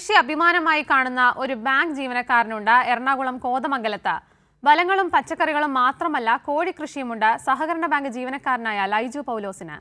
കൃഷി അഭിമാനമായി കാണുന്ന ഒരു ബാങ്ക് ജീവനക്കാരനുണ്ട് എറണാകുളം കോതമംഗലത്ത്. ഫലങ്ങളും പച്ചക്കറികളും മാത്രമല്ല കോഴിക്കൃഷിയുമുണ്ട്. സഹകരണ ബാങ്ക് ജീവനക്കാരനായ ലൈജു പൗലോസിന്.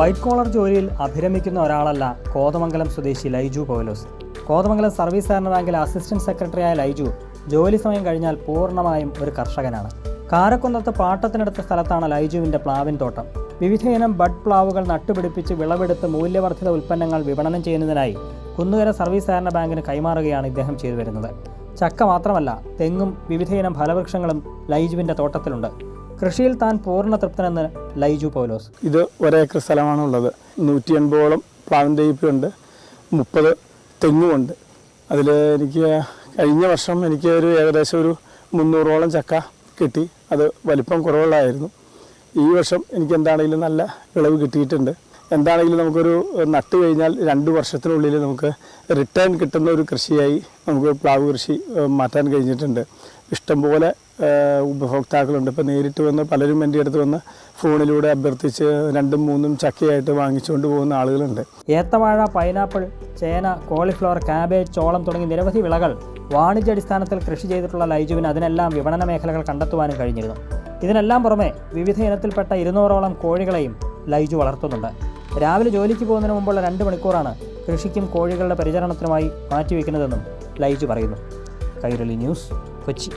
വൈറ്റ് കോളർ ജോലിയിൽ അഭിരമിക്കുന്ന ഒരാളല്ല കോതമംഗലം സ്വദേശി ലൈജു പൗലോസ്. കോതമംഗലം സർവീസ് സഹകരണ ബാങ്കിലെ അസിസ്റ്റന്റ് സെക്രട്ടറിയായ ലൈജു ജോലി സമയം കഴിഞ്ഞാൽ പൂർണമായും ഒരു കർഷകനാണ്. കാരക്കുന്നത്ത് പാട്ടത്തിനടുത്ത സ്ഥലത്താണ് ലൈജുവിന്റെ പ്ലാവിൻ തോട്ടം. വിവിധയിനം ബഡ് പ്ലാവുകൾ നട്ടുപിടിപ്പിച്ച് വിളവെടുത്ത് മൂല്യവർദ്ധിത ഉൽപ്പന്നങ്ങൾ വിപണനം ചെയ്യുന്നതിനായി കുന്നുകര സർവീസ് സഹകരണ ബാങ്കിന് കൈമാറുകയാണ് ഇദ്ദേഹം ചെയ്തു വരുന്നത് ചക്ക മാത്രമല്ല തെങ്ങും വിവിധയിനം ഫലവൃക്ഷങ്ങളും ലൈജുവിന്റെ തോട്ടത്തിലുണ്ട്. കൃഷിയിൽ താൻ പൂർണ തൃപ്തനെന്ന് ലൈജു പൗലോസ്. ഇത് ഒരേക്കർ സ്ഥലമാണുള്ളത്. നൂറ്റി എൺപതോളം പ്ലാവിൻ തൈപ്പുണ്ട് മുപ്പത് തെങ്ങുമുണ്ട്. അതിൽ എനിക്ക് കഴിഞ്ഞ വർഷം എനിക്ക് ഒരു ഏകദേശം ഒരു മുന്നൂറോളം ചക്ക കിട്ടി. അത് വലിപ്പം കുറവുള്ളതായിരുന്നു. ഈ വർഷം എനിക്ക് എന്താണെങ്കിലും നല്ല വിളവ് കിട്ടിയിട്ടുണ്ട്. എന്താണെങ്കിലും നമുക്കൊരു നട്ട് കഴിഞ്ഞാൽ രണ്ട് വർഷത്തിനുള്ളിൽ നമുക്ക് റിട്ടേൺ കിട്ടുന്ന ഒരു കൃഷിയായി നമുക്ക് പ്ലാവ് കൃഷി മാറ്റാൻ കഴിഞ്ഞിട്ടുണ്ട്. ഇഷ്ടംപോലെ ഉപഭോക്താക്കളുണ്ട്. ഇപ്പോൾ നേരിട്ട് വന്ന് പലരും എന്റെ അടുത്ത് വന്ന് ഫോണിലൂടെ അഭ്യർത്ഥിച്ച് രണ്ടും മൂന്നും ചക്കയായിട്ട് വാങ്ങിച്ചുകൊണ്ട് പോകുന്ന ആളുകളുണ്ട്. ഏത്തവാഴ പൈനാപ്പിൾ ചേന കോളിഫ്ലവർ കാബേജ് ചോളം തുടങ്ങി നിരവധി വിളകൾ വാണിജ്യാടിസ്ഥാനത്തിൽ കൃഷി ചെയ്തിട്ടുള്ള ലൈജുവിന് അതിനെല്ലാം വിപണന മേഖലകൾ കണ്ടെത്തുവാനും കഴിഞ്ഞിരുന്നു. ഇതിനെല്ലാം പുറമെ വിവിധ ഇനത്തിൽപ്പെട്ട ഇരുന്നൂറോളം കോഴികളെയും ലൈജു വളർത്തുന്നുണ്ട്. രാവിലെ ജോലിക്ക് പോകുന്നതിന് മുമ്പുള്ള രണ്ട് മണിക്കൂറാണ് കൃഷിക്കും കോഴികളുടെ പരിചരണത്തിനുമായി മാറ്റിവെക്കുന്നതെന്നും ലൈജു പറയുന്നു. കൈരളി ന്യൂസ് കൊച്ചി.